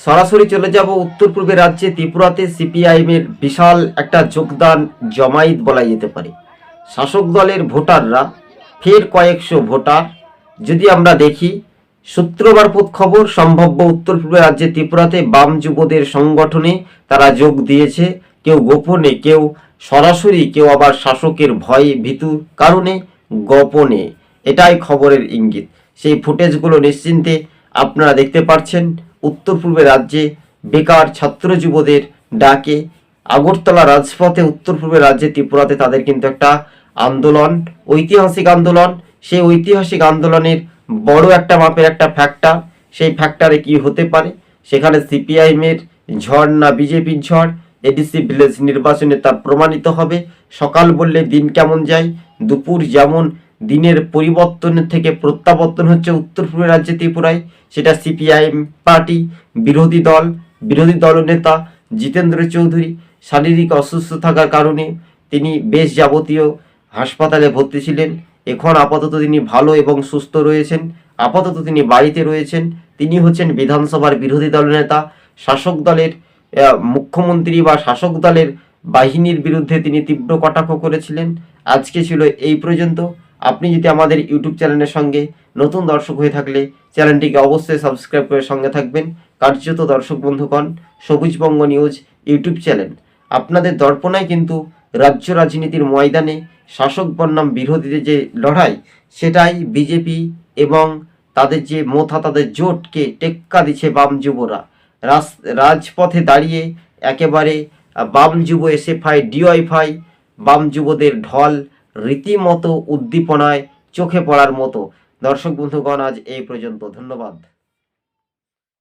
সরাসরি চলে যাব উত্তর পূর্বের রাজ্যে, ত্রিপুরাতে সিপিআইএমের বিশাল একটা যোগদান জমায়েত বলা যেতে পারে। শাসক দলের ভোটাররা, ফের কয়েকশো ভোটার। যদি আমরা দেখি সূত্র মারফত খবর, সম্ভাব্য উত্তর পূর্বের রাজ্যে ত্রিপুরাতে বাম যুবদের সংগঠনে তারা যোগ দিয়েছে। কেউ গোপনে, কেউ সরাসরি, কেউ আবার শাসকের ভয়ে ভীতু কারণে গোপনে। এটাই খবরের ইঙ্গিত। সেই ফুটেজগুলো নিশ্চিন্তে আপনারা দেখতে পাচ্ছেন উত্তর পূর্বে রাজ্যে বেকার ছাত্র যুবদের ডাকে। আগরতলা রাজপথে উত্তর পূর্বের রাজ্যে ত্রিপুরাতে তাদের কিন্তু একটা আন্দোলন, ঐতিহাসিক আন্দোলন। সেই ঐতিহাসিক আন্দোলনের বড় একটা মাপের একটা ফ্যাক্টর সেই ফ্যাক্টরে কি হতে পারে? সেখানে সিপিআইএমের ঝড় না বিজেপির ঝড় এডিসি ভিলেজ নির্বাচনে তা প্রমাণিত হবে। সকাল বললে দিন কেমন যায়? দুপুর যেমন দিনের পরিবর্তনের থেকে প্রত্যাবর্তন হচ্ছে উত্তর পূর্ব রাজ্যে ত্রিপুরায়, সেটা সিপিআইএম পার্টি, বিরোধী দল, বিরোধী দলনেতা জিতেন্দ্র চৌধুরী, শারীরিক অসুস্থ থাকার কারণে তিনি বেশ যাবতীয় হাসপাতালে ভর্তি ছিলেন। এখন আপাতত তিনি ভালো এবং সুস্থ রয়েছেন। আপাতত তিনি বাড়িতে রয়েছেন। তিনি হচ্ছেন বিধানসভার বিরোধী দলনেতা শাসক দলের মুখ্যমন্ত্রী বা শাসক দলের বাহিনীর বিরুদ্ধে তিনি তীব্র কটাক্ষ করেছিলেন। আজকে ছিল এই পর্যন্ত। আপনি যদি আমাদের ইউটিউব চ্যানেলের সঙ্গে নতুন দর্শক হয়ে থাকলে চ্যানেলটিকে অবশ্যই সাবস্ক্রাইব করে সঙ্গে থাকবেন। কার্যত দর্শক বন্ধুগণ, সবুজবঙ্গ নিউজ ইউটিউব চ্যানেল। আপনাদের দর্পণায় কিন্তু রাজ্য রাজনীতির ময়দানে শাসক বনাম বিরোধীদের যে লড়াই, সেটাই বিজেপি এবং তাদের যে মোথা, তাদের জোটকে টেক্কা দিচ্ছে বাম যুবরা। রাজপথে দাঁড়িয়ে একেবারে বাম যুব এসএফআই, ডিওয়াইফাই, বাম যুবদের ঢল রীতিমতো উদ্দীপনায় চোখে পড়ার মতো। দর্শক বন্ধুগণ আজ এই পর্যন্ত। ধন্যবাদ।